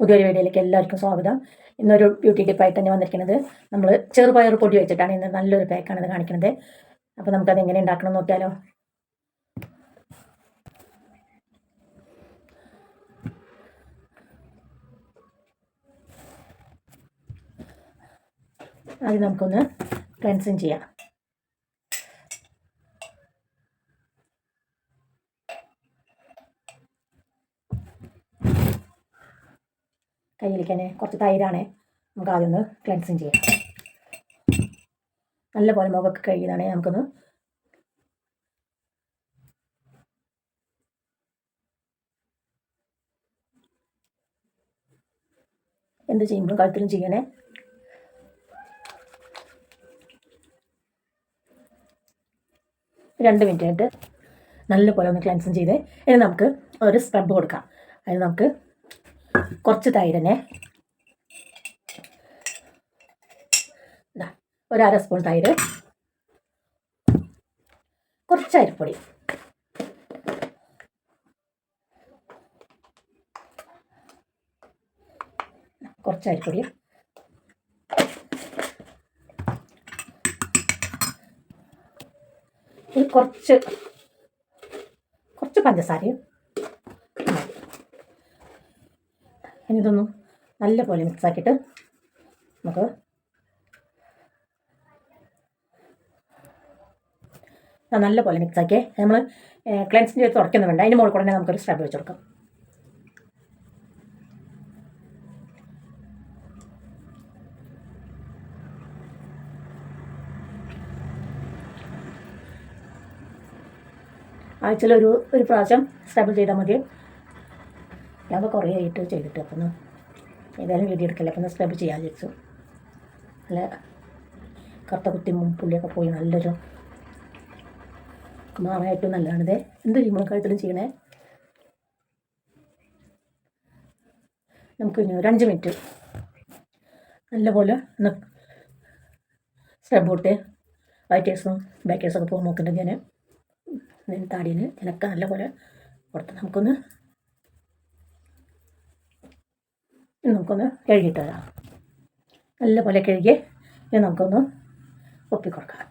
പുതിയൊരു വീഡിയോയിലേക്ക് എല്ലാവർക്കും സ്വാഗതം. ഇന്നൊരു ബ്യൂട്ടി ടിപ്പായിട്ട് തന്നെ വന്നിരിക്കുന്നത് നമ്മൾ ചെറുപയർ പൊടി വെച്ചിട്ടാണ് ഇന്ന് നല്ലൊരു പാക്കാണ് ഇത് കാണിക്കുന്നത്. അപ്പോൾ നമുക്കത് എങ്ങനെ ഉണ്ടാക്കണം നോക്കിയാലോ. അത് നമുക്കൊന്ന് ക്ലൻസിങ് ചെയ്യാം. കയ്യിലേക്ക് കുറച്ച് തൈരാണ് നമുക്ക് ആദ്യം ഒന്ന് ക്ലെൻസിങ് ചെയ്യാം. നല്ല പോലെ മുഖമൊക്കെ കഴുകിയതാണേ നമുക്കൊന്ന് എന്ത് ചെയ്യുമ്പോഴും കഴുത്തിലും ചെയ്യണേ. രണ്ട് മിനിറ്റ് ആയിട്ട് നല്ലപോലെ ഒന്ന് ക്ലെൻസിങ് ചെയ്ത് ഇനി നമുക്ക് ഒരു സ്ക്രബ് കൊടുക്കാം. അതിന് നമുക്ക് കുറച്ച് തൈരനെ. ഒരു സ്പൂൺ തൈര്. കുറച്ച് അരിപ്പൊടി. കുറച്ച് അരിപ്പൊടി. കുറച്ച് കുറച്ച് പഞ്ചസാരയും മതി. ഇനി ഇതൊന്നും മിക്സ് ആക്കിയിട്ട് നമുക്ക് ആ, നല്ല പോലെ മിക്സ് ആക്കിയേ. നമ്മൾ ക്ലെൻസിന്റെ അടുത്ത് തുടയ്ക്കുന്നു വേണ്ട. അതിന് മുകളിൽ കൂടെ തന്നെ നമുക്കൊരു സ്ക്രബ് വെച്ച് കൊടുക്കാം. ആഴ്ചയിൽ ഒരു ഒരു പ്രാവശ്യം സ്ക്രബ് ചെയ്താൽ മതി ഞാൻ ഇപ്പോൾ കുറേ ആയിട്ട് ചെയ്തിട്ട് അപ്പം ഒന്ന് ഏതായാലും വീഡിയോ എടുക്കല്ലേ? അപ്പം സ്ക്രബ് ചെയ്യാൻ വിചാരിച്ചു. നല്ല കറുത്ത കുത്തിയും പുള്ളിയൊക്കെ പോയി നല്ലൊരു ഏറ്റവും നല്ലതാണിത്. എന്ത് കഴുത്തിലും ചെയ്യണേ? നമുക്ക് ഇനി ഒരു അഞ്ച് മിനിറ്റ് നല്ലപോലെ ഒന്ന് സ്ക്രബ് കൊടുത്ത്. വൈറ്റേഴ്സും ബാക്കേഴ്സൊക്കെ പോകുമ്പോൾ നോക്കുന്നുണ്ട് ഞാൻ താടിയിൽ ഞാനൊക്കെ നല്ലപോലെ കൊടുത്ത് നമുക്കൊന്ന് ഇനി നമുക്കൊന്ന് കഴുകിയിട്ട് വരാം. നല്ലപോലെ കഴുകി ഇനി നമുക്കൊന്ന് ഒപ്പിക്കൊടുക്കാം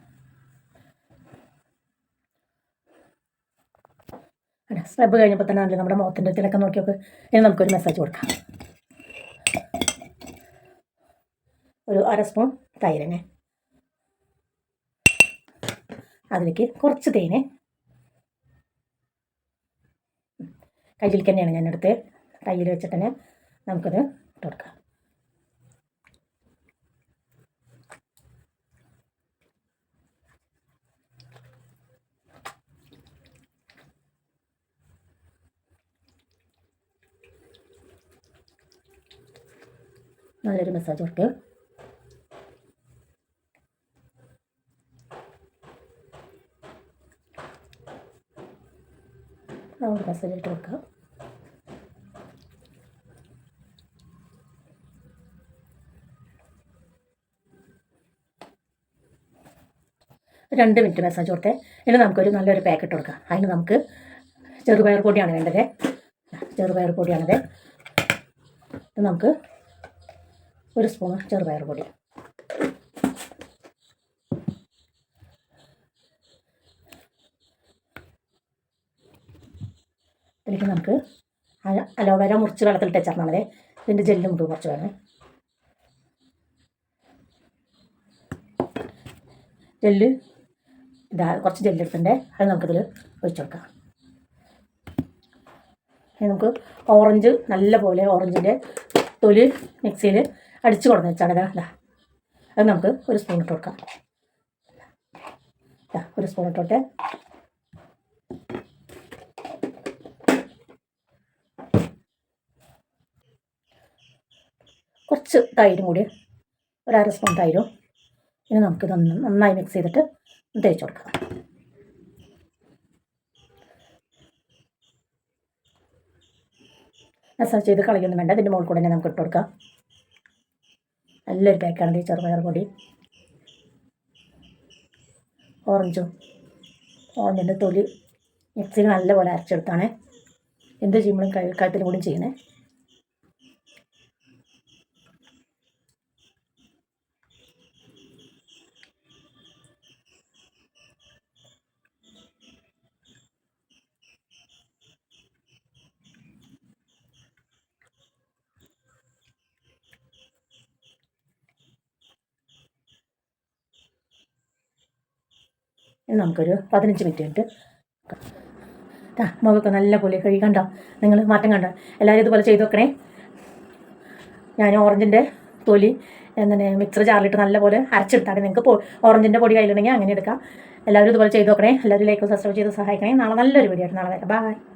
സ്ക്രബ് കഴിഞ്ഞപ്പോൾ തന്നെ ആണല്ലോ നമ്മുടെ മുഖത്തിന്റെ ഇതിലൊക്കെ നോക്കിയൊക്കെ ഇനി നമുക്കൊരു മെസ്സേജ് കൊടുക്കാം. ഒരു അര സ്പൂൺ തൈരനെ. അതിലേക്ക് കുറച്ച് തേനെ. കയ്യിൽ തന്നെയാണ് ഞാൻ എടുത്ത് കയ്യിൽ വെച്ചിട്ട് തന്നെ നമുക്കത് ഇട്ട് കൊടുക്കാം നല്ലൊരു മസാജ് കൊടുക്കുക ഒരു മസാജ് ഇട്ട് കൊടുക്കാം. രണ്ട് മിനിറ്റ് മസാജ് കൊടുത്തേ. ഇനി നമുക്കൊരു നല്ലൊരു പാക്കറ്റ് കൊടുക്കാം. അതിന് നമുക്ക് ചെറുപയർ പൊടിയാണ് വേണ്ടത്. ചെറുപയർ പൊടിയാണത്. ഇത് നമുക്ക് ഒരു സ്പൂൺ ചെറുപയർ പൊടി. ഇതിലേക്ക് നമുക്ക് അലോവേര മുറിച്ച് വെള്ളത്തിലിട്ട് വെച്ചാൽ ഇതിന്റെ ജെല്ലും ഇടും കുറച്ച് വേണം. ജെല്ല് ഇതാ കുറച്ച് ജെല്ലെടുത്തിട്ടുണ്ട് അത് നമുക്കിതിൽ ഒഴിച്ചു കൊടുക്കാം. ഇനി നമുക്ക് ഓറഞ്ച് നല്ല പോലെ ഓറഞ്ചിന്റെ തൊലി മിക്സിയിൽ അടിച്ച് കൊടുന്ന് വെച്ചാണ് ഇതാ ഇതാ. അത് നമുക്ക് ഒരു സ്പൂൺ ഇട്ട് കൊടുക്കാം. ഒരു സ്പൂൺ ഇട്ടോട്ടെ കുറച്ച് തൈരും കൂടി ഒരു അര സ്പൂൺ തൈരും. ഇനി നമുക്കിതൊന്ന് നന്നായി മിക്സ് ചെയ്തിട്ട് തേച്ച് കൊടുക്കാം മസാജ് ചെയ്ത് കളയൊന്നും വേണ്ട. ഇതിന്റെ മുകളിൽ കൂടെ തന്നെ നമുക്ക് ഇട്ട് കൊടുക്കാം. നല്ലൊരു പാക്കാണ് ഈ ചെറുപയർ പൊടി. ഓറഞ്ചും ഓറഞ്ചിന്റെ തൊലി മിക്സിയിൽ നല്ലപോലെ അരച്ചെടുത്താണ്. എന്ത് ചെയ്യുമ്പോഴും കൈ കഴുത്തിലും കൂടി ചെയ്യണേ. ഇനി നമുക്കൊരു പതിനഞ്ച് മിനിറ്റ് കഴിഞ്ഞിട്ട് ആ മുഖമൊക്കെ നല്ല പോലെ കഴുകി കണ്ടോ? നിങ്ങൾ മാറ്റം കണ്ടോ? എല്ലാവരും ഇതുപോലെ ചെയ്ത് വെക്കണേ ഞാൻ ഓറഞ്ചിന്റെ തൊലി എന്താണ് മിക്സർ ചാറിലിട്ട് നല്ലപോലെ അരച്ചെടുത്താണ് നിങ്ങൾക്ക് ഓറഞ്ചിന്റെ പൊടി കയ്യിലുണ്ടെങ്കിൽ അങ്ങനെ എടുക്കാം. എല്ലാവരും ഇതുപോലെ ചെയ്ത് നോക്കണേ. എല്ലാവരും ലൈക്കും സബ്സ്ക്രൈബ് ചെയ്ത് സഹായിക്കണേ. നാളെ നല്ലൊരു വീഡിയോ ആയിട്ട് നാളെ വരാം. ബൈ